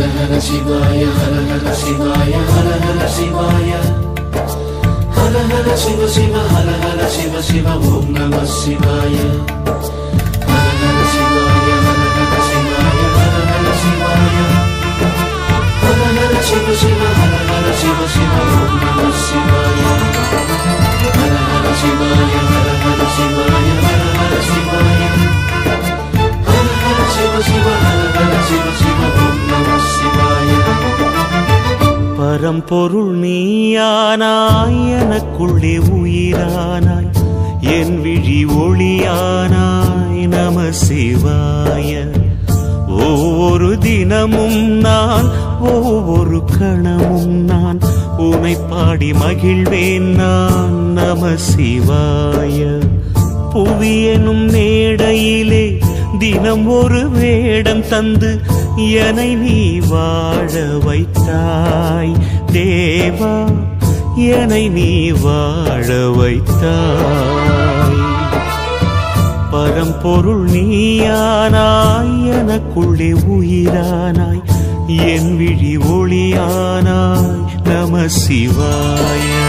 హర హర శివాయ హర హర శివాయ హర హర శివాయ హర హర శివ శివ హర హర శివ శివ ఓం నమ శివాయ హర హర శివాయ హర హర శివాయ హర హర శివాయ హర హర శివ శివ హర హర శివ శివ ఓం నమ శివాయ హర హర శివాయ హర హర శివాయ హర హర శివాయ హర హర శివ శివ హర హర శివ శివ பரம்பொருள் நீயானாய் எனக்குள்ளே உயிரானாய் என் விழி ஒளியானாய் நம சிவாய. ஒவ்வொரு தினமும் நான் ஒவ்வொரு கணமும் நான் உனை பாடி மகிழ்வேன் நான் நம சிவாய. புவி எனும் மேடையிலே தினம் ஒரு வேடம் தந்து என்னை நீ வாழ வைத்தாய். தேவா என்னை நீ வாழ வைத்தாய். பரம்பொருள் நீயானாய் எனக்குள்ளே உயிரானாய். என் விழி ஒளியானாய் நம சிவாயா.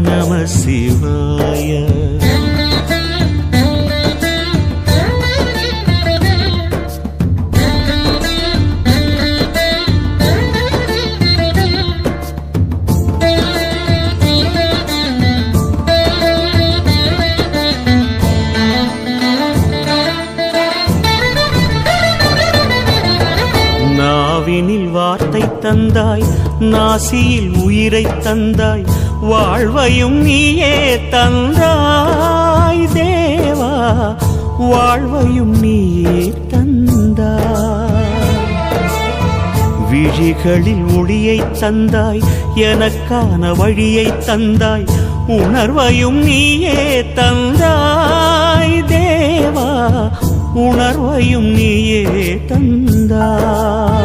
நம சிவாய. நாவினில் வார்த்தை தந்தாய் நாசியில் உயிரை தந்தாய் வாழ்வையும் நீயே தந்தாய் தேவா. வாழ்வையும் நீயே தந்தாய். விழிகளில் ஒளியை தந்தாய் எனக்கான வழியை தந்தாய் உணர்வையும் நீயே தந்தாய் தேவா. உணர்வையும் நீயே தந்தாய்.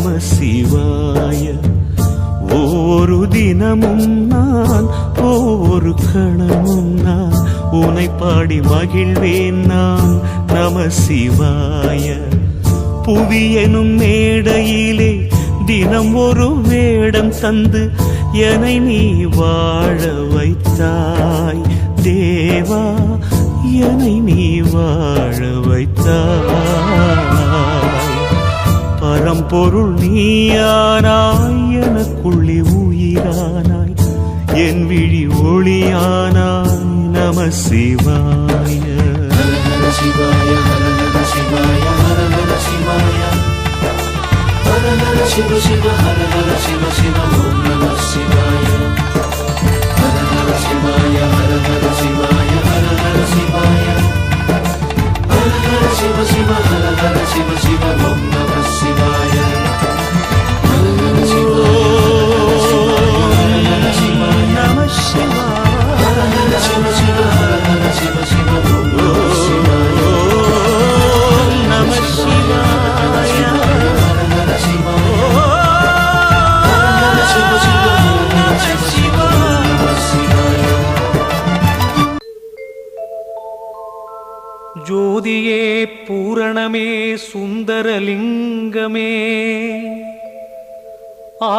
நம சிவாய. ஒவ்வொரு தினமும் நான் ஒவ்வொரு கணமும் நான் உனை பாடி மகிழ்வேன் நான் நம சிவாய. புவி மேடையிலே தினம் ஒரு வேடம் தந்து என்னை நீ வாழ வைத்தாய். தேவா என்னை நீ வாழ வைத்தாய். பொருள் நீயானாய் எனக்குள்ளி உயிரானாய் என் விழி ஒளியானாய் நம சிவாய சிவாய சிவாய சிவாய ஹர ஹர சிவ சிவ ஹர ஹர சிவ சிவ ஓம் நம சிவாய ஹர ஹர சிவாய ஹர ஹர சிவாய ஹர ஹர சிவாய శివ శివ హర హర శివ శివ ఓం నమ శివాయ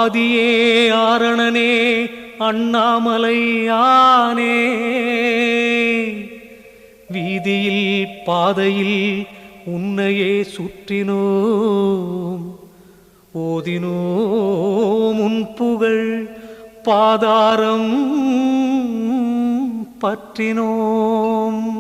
ஆதியே ஆரணனே அண்ணாமலையானே. வீதியில் பாதையில் உன்னையே சுற்றினோம். ஓதினோம் உன் புகழ் பாதாரம் பற்றினோம்.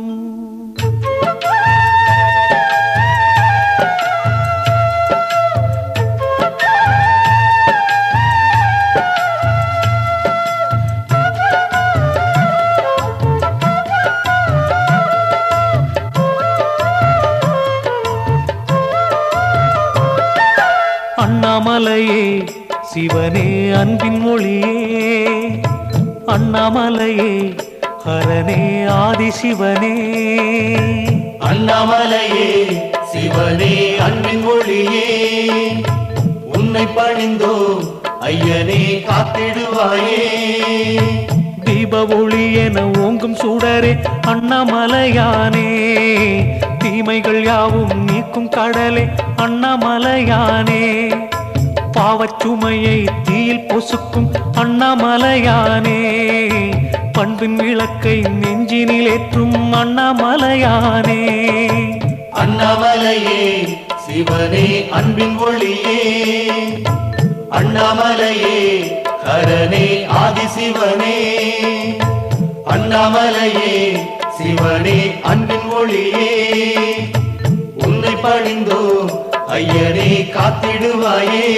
ஆதிசிவனே அண்ணாமலையே சிவனே அன்பின் மொழியே உன்னை பணிந்தோ ஐயனே காத்திடுவாயே. தீப ஒளி என ஓங்கும் சுடரே அண்ணாமலையானே. தீமைகள் யாவும் நீக்கும் கடலே அண்ணாமலையானே. பாவச்சுமையை தீயில் பொசுக்கும் அண்ணாமலையானே. பண்பின் விளக்கை நெஞ்சினில் ஏற்றும் அண்ணாமலையானே. அண்ணாமலையே சிவனே அன்பின் ஒளியே. அண்ணாமலையே ஹரனே ஆதிசிவனே. அண்ணாமலையே சிவனே அன்பின் ஒளியே. உன்னை பணிந்தோ ஐயனே காத்திடுவாயே.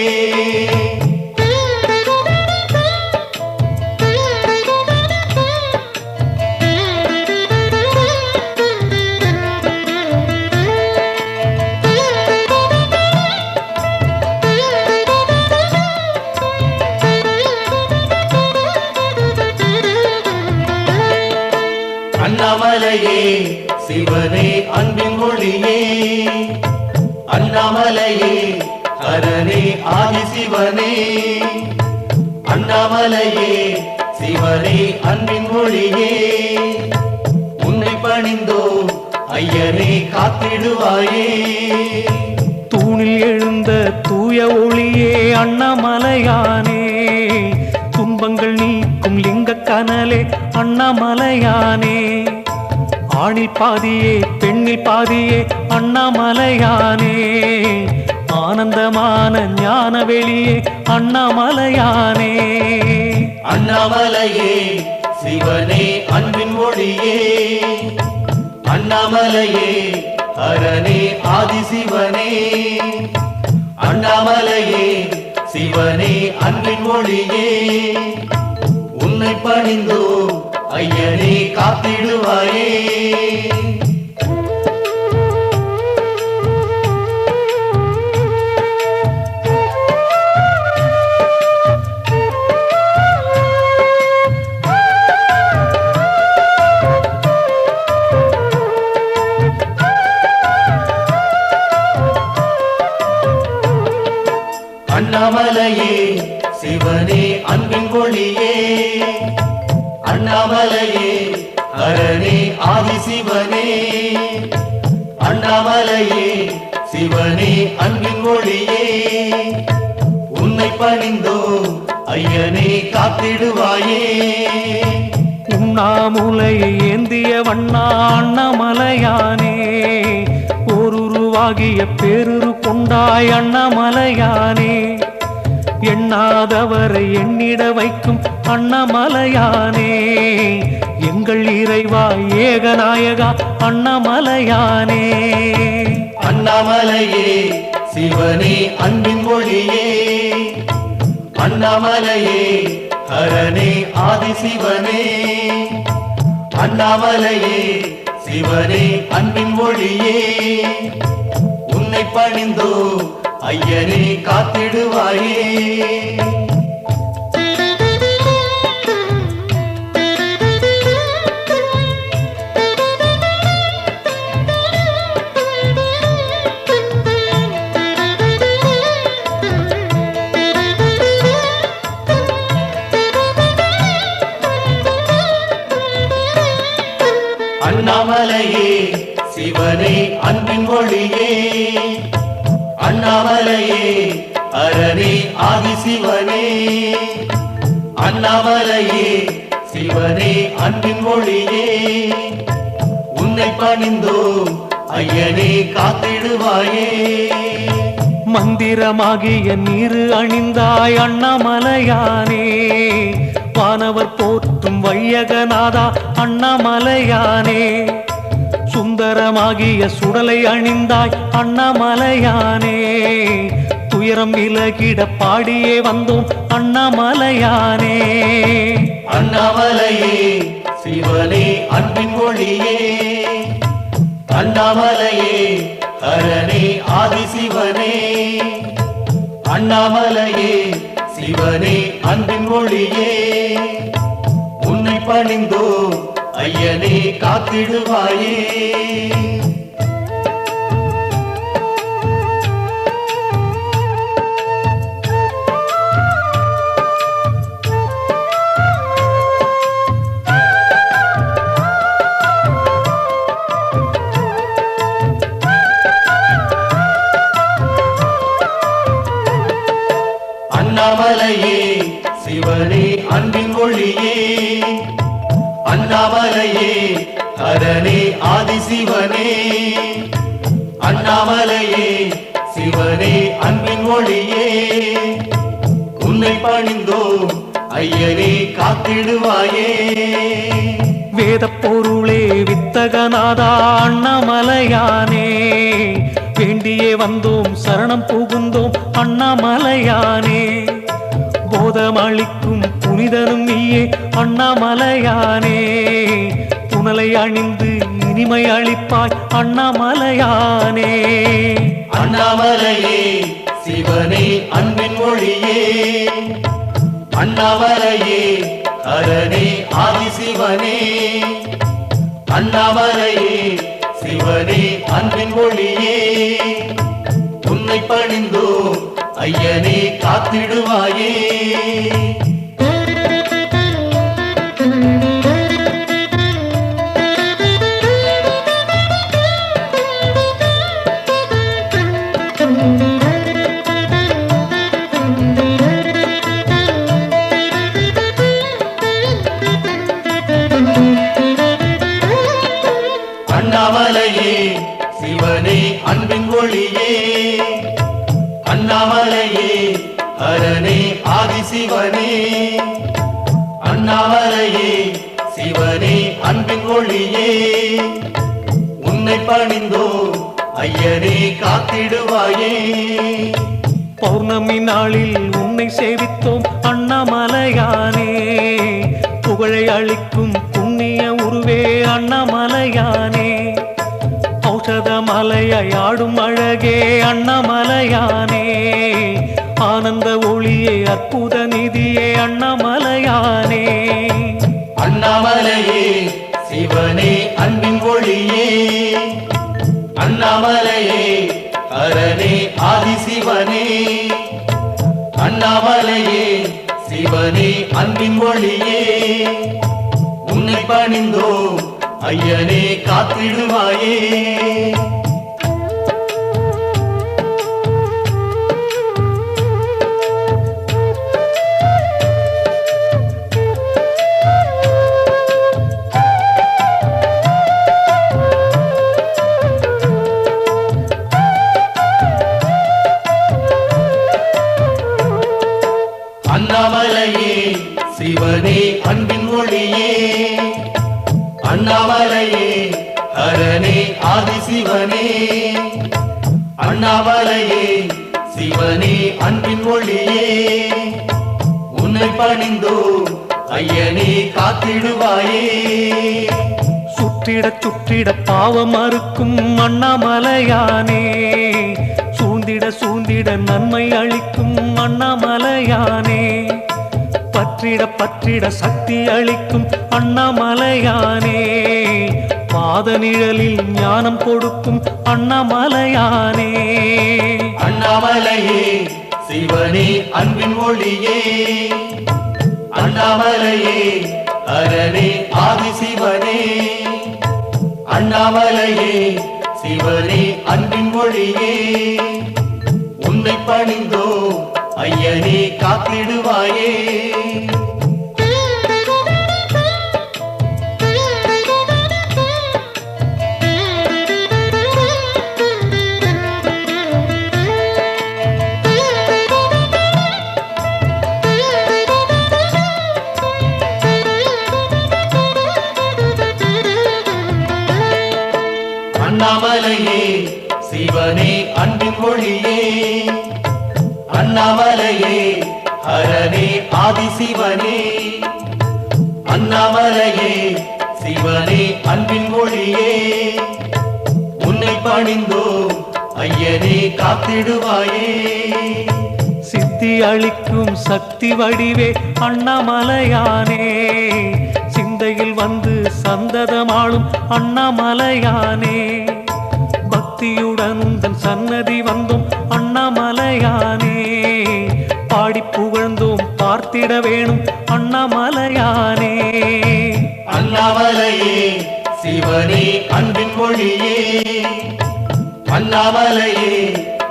அண்ணாமலையே சிவனே அன்பின் மொழியே அண்ணாமலையே ஹரனே ஆதிசிவனே அண்ணாமலையே சிவனே அன்பின் மொழியே உன்னை பணிந்தோ ஐயனே காத்திடுவாயே. தூணில் எழுந்த தூய ஒளியே அண்ணாமலையானே. துன்பங்கள் நீக்கும் லிங்க கனலே அண்ணாமலையானே. ஆணில் பாதியே பெண்ணில் பாதியே அண்ணாமலையானே. ஆனந்தமான ஞான வெளியே அண்ணாமலையானே. அண்ணாமலையே சிவனே அன்பின் மொழியே அண்ணாமலையே ஹரனே ஆதிசிவனே. அண்ணாமலையே சிவனே அன்பின் மொழியே உன்னை பணிந்தோ ஐயனே காத்திடுவாயே. அண்ணாமலையே சிவனே அன்பின் ஒளியே. அண்ணாமலையே ஹரனே ஆதிசிவனே அண்ணாமலையே சிவனே அன்பின் ஒளியே. உன்னை பணிந்தோ ஐயனே காத்திடுவாயே. உண்ணாமுலையை ஏந்திய வண்ணா அண்ணாமலையானே. ஓருருவாகிய பேருரு கொண்டாய் அண்ணாமலையானே. எண்ணாதவரை எண்ணிட வைக்கும் அண்ணாமலையானே. எங்கள் இறைவா ஏகநாயகா அண்ணாமலையானே. அண்ணாமலையே சிவனே அன்பின் மொழியே. அண்ணாமலையே ஹரனே ஆதிசிவனே. அண்ணாமலையே சிவனே அன்பின் மொழியே. உன்னை பணிந்தோ ஐயனே காத்திடுவாயே. அண்ணாமலையே சிவனே அன்பின் ஒளியே. அண்ணாமலையே அரணே ஆதி சிவனே. அண்ணாமலையே சிவனே அன்பின் ஒளியே. உன்னை பணிந்தோம் ஐயனே காத்திடுவாயே. மந்திரமாகிய நீரு அணிந்தாய் அண்ணாமலையானே. வானவர் போற்றும் வையகநாதா அண்ணாமலையானே. சுந்தரமாகிய சுடலை அணிந்தாய் அண்ணாமலையானே. துயரம் விலகிட பாடியே வந்தோம் அண்ணாமலையானே. அண்ணாமலையே சிவனே அன்பின் ஒளியே அண்ணாமலையே ஹரணே ஆதிசிவனே. அண்ணாமலையே சிவனே அன்பின் ஒளியே. உன்னை பணிந்தோ ஐயனே காத்திடுவாயே. அண்ணாமலையே சிவனே அன்பின் ஒளியே அண்ணாமலையே ஹரணே ஆதிசிவனே. அண்ணாமலையே சிவனே அன்பின் ஒளியே உன்னை பணிந்தோ ஐயனே காத்திடுவாயே. வேத பொருளே வித்தகநாதா அண்ணாமலையானே. வேண்டியே வந்தோம் சரணம் புகுந்தோம் அண்ணாமலையானே. போதமளிக்கும் புனிதனும் நீயே அண்ணாமலையானே. புனலை அணிந்து இனிமை அளிப்பாய் அண்ணாமலையானே. அண்ணாமலையே சிவனே அன்பின் மொழியே. அண்ணாமலையே ஹரணே ஆதிசிவனே. அண்ணாமலையே சிவனே அன்பின் மொழியே. உன்னை பணிந்தோ ஐயனே காத்திடுவாயே. அளிக்கும் புண்ணிய உருவே அண்ணாமலையானே. ஔஷத மலையாடும் அழகே அண்ணாமலையானே. ஆனந்த ஒளியே அற்புத நிதியே அண்ணாமலையானே. அண்ணாமலையே சிவனே அன்பின் ஒளியே. அண்ணாமலையே ஹரணே ஆதிசிவனே. அண்ணாமலையே சிவனே அன்பின் வழியே. உன்னை பணிந்தோம் ஐயனே காத்திடுவாயே. அண்ணாமலையே சிவனே அன்பின் ஒளியே. உன்னை பணிந்தோ ஐயனே காத்திடுவாயே. சுற்றிட சுற்றிட பாவம் அறுக்கும் அண்ணாமலையானே. சூழ்ந்திட சூழ்ந்திட நன்மை அளிக்கும் அண்ணாமலையானே. பற்றிட பற்றிட சக்தி அளிக்கும் அண்ணாமலையானே. பாதநிழலில் ஞானம் கொடுக்கும் அண்ணாமலையானே. அண்ணாமலையே சிவனே அன்பின் ஒளியே. அண்ணாமலையே அரணே ஆதி சிவனே அண்ணாமலையே சிவனே அன்பின் மொழியே உன்னை பணிந்தோ ஐயனே காத்திடுவாயே. அண்ணாமலையே சிவனே அன்பின் மொழியே அண்ணாமலையே ஹரனே ஆதிசிவனே. அண்ணாமலையே சிவனே அன்பின் மொழியே உன்னை பணிந்தோ ஐயனே காத்திடுவாயே. சித்தி அளிக்கும் சக்தி வடிவே அண்ணாமலையானே. சிந்தையில் வந்து சந்ததமாளும் அண்ணாமலையானே. பக்தியுடன் உந்தன் சன்னதி வந்தோம் அண்ணாமலையானே. பாடி புகழ்ந்தோம் பார்த்திட வேணும் அண்ணாமலையானே. அண்ணாமலையே சிவனே அன்பின் மொழியே அண்ணாமலையே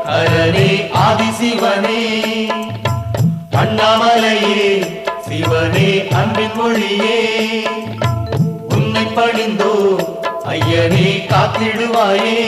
ஹரனே ஆதிசிவனே. அண்ணாமலையே சிவனே அன்பின் மொழியே உன்னை பணிந்தோ ஐயனே காத்திடுவாயே.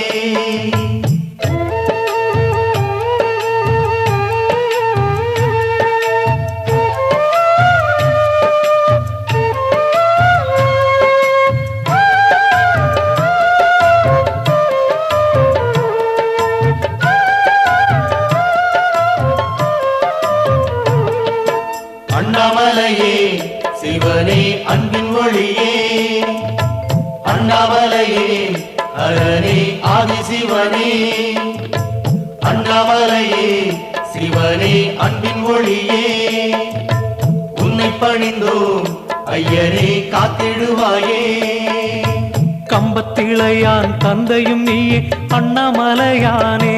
அண்ணாமலையே சிவனே அன்பின் மொழியே அண்ணாமலையே ஹரனே ஆதிசிவனே அண்ணாமலையே சிவனே அன்பின் ஒளியே. உன்னை பணிந்தோ ஐயனே காத்திடுவாயே. கம்பத்திளையான் தந்தையும் நீயே அண்ணாமலையானே.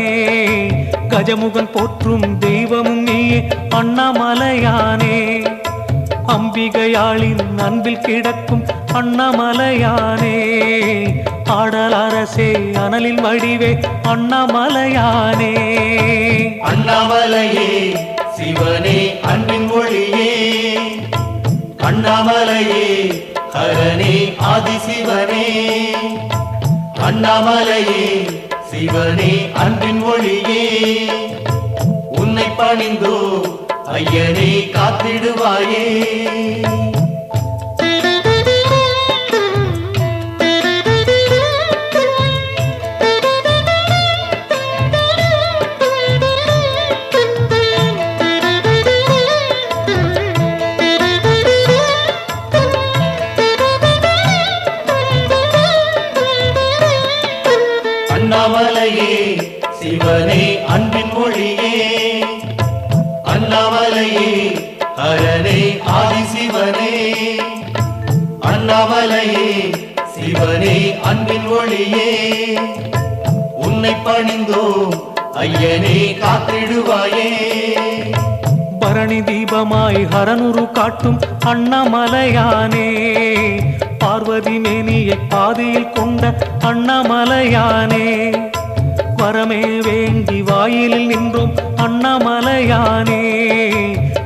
கஜமுகன் போற்றும் தெய்வமும் நீயே அண்ணாமலையானே. அம்பிகையாளின் அன்பில் கிடக்கும் அண்ணாமலையானே. ஆடல் அரசே அனலில் வடிவே அண்ணாமலையானே. அண்ணாமலையே சிவனே அன்பின் மொழியே அண்ணாமலையே ஹரனே ஆதிசிவனே. அண்ணாமலையே சிவனே அன்பின் மொழியே உன்னை பணிந்தோ ஐயனே காத்திடுவாயே. சிவனே அன்பின் ஒளியே உன்னை பணிந்தோ ஐயனே காத்திடுவாயே. பரணி தீபமாய் ஹரனுரு காட்டும் அண்ணாமலையானே. பார்வதி மேனியை பாதியில் கொண்ட அண்ணாமலையானே. வரமே வேண்டி வாயிலில் நின்றும் அண்ணாமலையானே.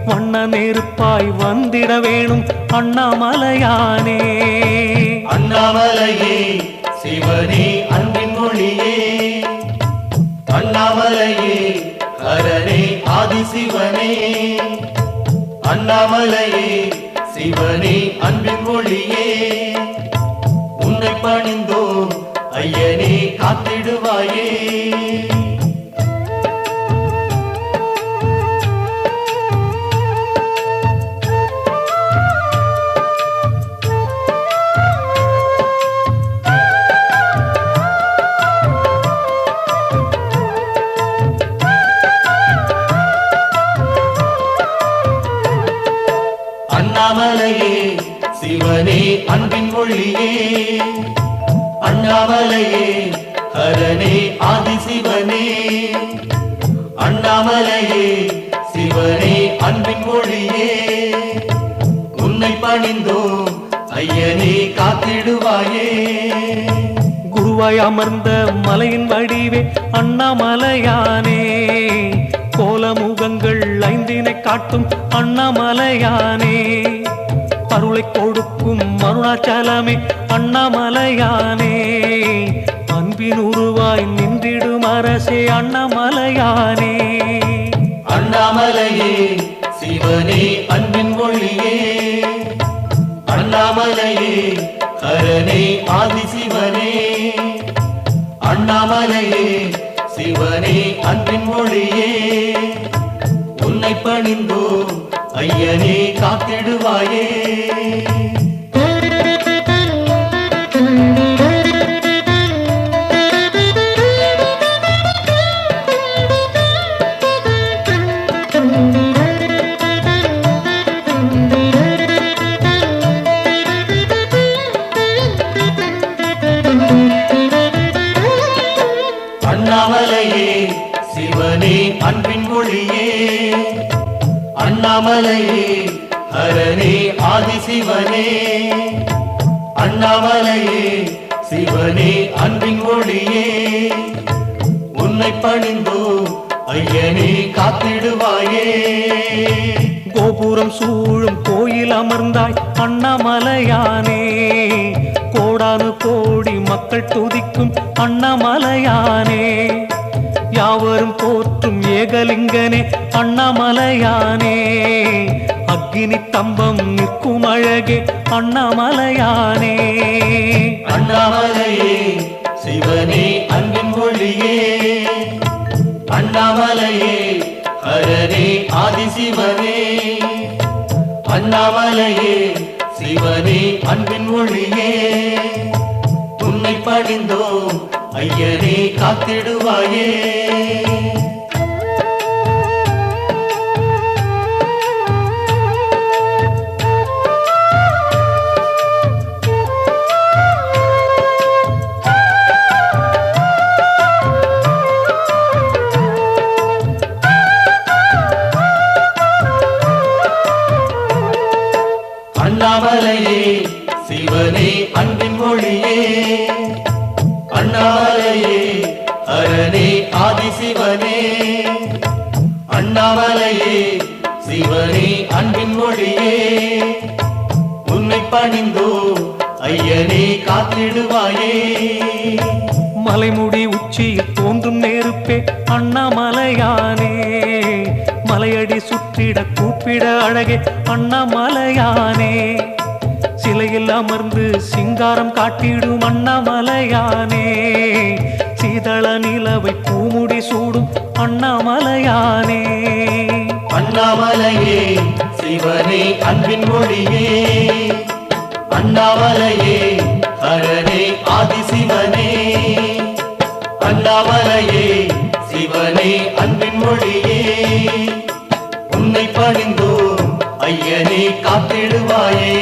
வண்ண நெருப்பாய் வந்திட வேணும் அண்ணாமலையானே. அண்ணாமலையே சிவனே அன்பின் மொழியே அண்ணாமலையே ஹரனே ஆதிசிவனே. அண்ணாமலையே சிவனே அன்பின் மொழியே உன்னை பணிந்தோம் ஐயனே காத்திடுவாயே. குருவாய் அமர்ந்த மலையின் வடிவே அண்ணாமலையானே. கோலமுகங்கள் ஐந்தினை காட்டும் அண்ணாமலையானே. அருளை கொடுக்கும் அருணாச்சலமே அண்ணாமலையானே. அன்பின் உருவாய் நின்றிடும் அரசே அண்ணாமலையானே. அண்ணாமலையே சிவனே அன்பின் மொழியே அண்ணாமலையே ஹரனே ஆதிசிவனே. அண்ணாமலையே சிவனே அன்பின் மொழியே. உன்னை பணிந்தோ ஐயனே காத்திடுவாயே. அண்ணாமலையானே யாவரும் போற்றும் ஏகலிங்கனே அண்ணாமலையானே. அக்னி தம்பம் நிற்கும் அழகே அண்ணாமலையானே. அண்ணாமலையே சிவனே அன்பின் மொழியே அண்ணாமலையே ஹரனே ஆதிசிவனே. அண்ணாமலையே சிவனே அன்பின் மொழியே உன்னை பணிந்தோ ஐயனே காத்திடுவாயே. பணிந்தோ ஐயனே காத்திடுவாயே. மலைமுடி உச்சியில் தோன்றும் நெருப்பே அண்ணாமலையானே. மலையடி சுற்றிட கூப்பிட அழகே அண்ணாமலையானே. சிலையில் அமர்ந்து சிங்காரம் காட்டிடும் அண்ணாமலையானே. சீதள நிலவை பூமுடி சூடும் அண்ணாமலையானே. அண்ணாமலையே சிவனே அன்பின் மொழியே. அண்ணாமலையே அரணே ஆதிசிவனே. அண்ணாமலையே சிவனே அன்பின் மொழியே. உன்னை பணிந்தோம் ஐயனே காத்திடுவாயே.